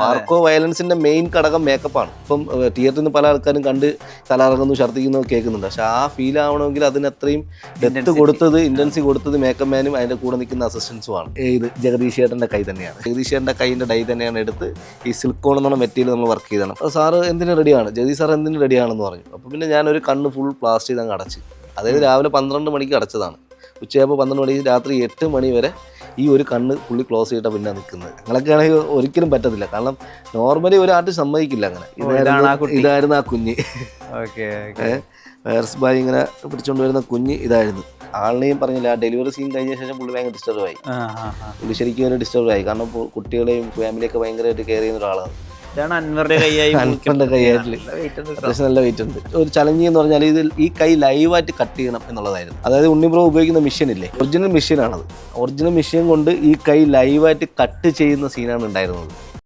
Marco വയലൻസിന്റെ main ഘടകം മേക്കപ്പാണ് ഇപ്പം തിയേറ്ററിൽ നിന്ന് പല ആൾക്കാരും കണ്ട് തലറങ്ങുന്നു ഛർദ്ദിക്കുന്നു കേൾക്കുന്നുണ്ട്. പക്ഷെ ആ ഫീൽ ആവണമെങ്കിൽ അതിന് അത്രയും ഡെപ്ത് കൊടുത്തത് ഇന്റൻസി കൊടുത്തത് മേക്കപ്പ് മാനും അതിന്റെ കൂടെ നിൽക്കുന്ന അസിസ്റ്റൻസും ആണ്. ഇത് ജഗദീഷ് ഏട്ടന്റെ കൈ തന്നെയാണ്. ജഗദീഷ് ഏട്ടന്റെ കൈയിന്റെ ഡൈ തന്നെയാണ് എടുത്ത് ഈ സിൽക്കോൺ എന്നുള്ള മെറ്റീരിയൽ നമ്മൾ വർക്ക് ചെയ്താണ് അപ്പോൾ സാറ് എന്തിനു റെഡിയാണ് ജഗദീഷ് സാർ എന്തിനു റെഡിയാണെന്ന് പറഞ്ഞു. അപ്പോൾ പിന്നെ ഞാനൊരു കണ്ണ് ഫുൾ പ്ലാസ്റ്റ് ചെയ്ത് അങ്ങ് അടച്ച്. അതായത് രാവിലെ പന്ത്രണ്ട് മണിക്ക് അടച്ചതാണ്. ഉച്ചയായപ്പോൾ പന്ത്രണ്ട് മണിക്ക് രാത്രി എട്ട് മണി വരെ ഈ ഒരു കണ്ണ് പുള്ളി ക്ലോസ് ചെയ്തിട്ട് പിന്നെ നിൽക്കുന്നത് ഞങ്ങളൊക്കെ ആണെങ്കിൽ ഒരിക്കലും പറ്റത്തില്ല. കാരണം നോർമലി ഒരു ആർട്ടിസ്റ്റ് സമ്മതിക്കില്ല അങ്ങനെ. ഇതായിരുന്നു ആ കുഞ്ഞ്. ഓക്കെ വൈറസ് ബായ് ഇങ്ങനെ പിടിച്ചുകൊണ്ട് വരുന്ന കുഞ്ഞ് ഇതായിരുന്നു. ആളിനെയും പറഞ്ഞില്ല ആ ഡെലിവറി സീൻ കഴിഞ്ഞ ശേഷം പുള്ളി ഭയങ്കര ഡിസ്റ്റർബായി പുള്ളി ശരിക്കും ഒരു ഡിസ്റ്റർബായി കാരണം കുട്ടികളെയും ഫാമിലിയൊക്കെ ഭയങ്കരമായിട്ട് കെയർ ചെയ്യുന്ന ഒരാളാണ്. ഇതാണ് അൻവറിന്റെ കൈയായി അൻവറിന്റെ കൈയായിട്ടില്ല. അത്യാവശ്യം നല്ല വെയിറ്റ് ഉണ്ട്. ഒരു ചലഞ്ചിങ് എന്ന് പറഞ്ഞാൽ ഇതിൽ ഈ കൈ ലൈവായിട്ട് കട്ട് ചെയ്യണം എന്നുള്ളതായിരുന്നു. അതായത് ഉണ്ണിബ്രോ ഉപയോഗിക്കുന്ന മെഷീൻ ഇല്ലേ? ഒറിജിനൽ മെഷീനാണത് ഒറിജിനൽ മെഷീൻ കൊണ്ട് ഈ കൈ ലൈവായിട്ട് കട്ട് ചെയ്യുന്ന സീനാണ് ഉണ്ടായിരുന്നത്.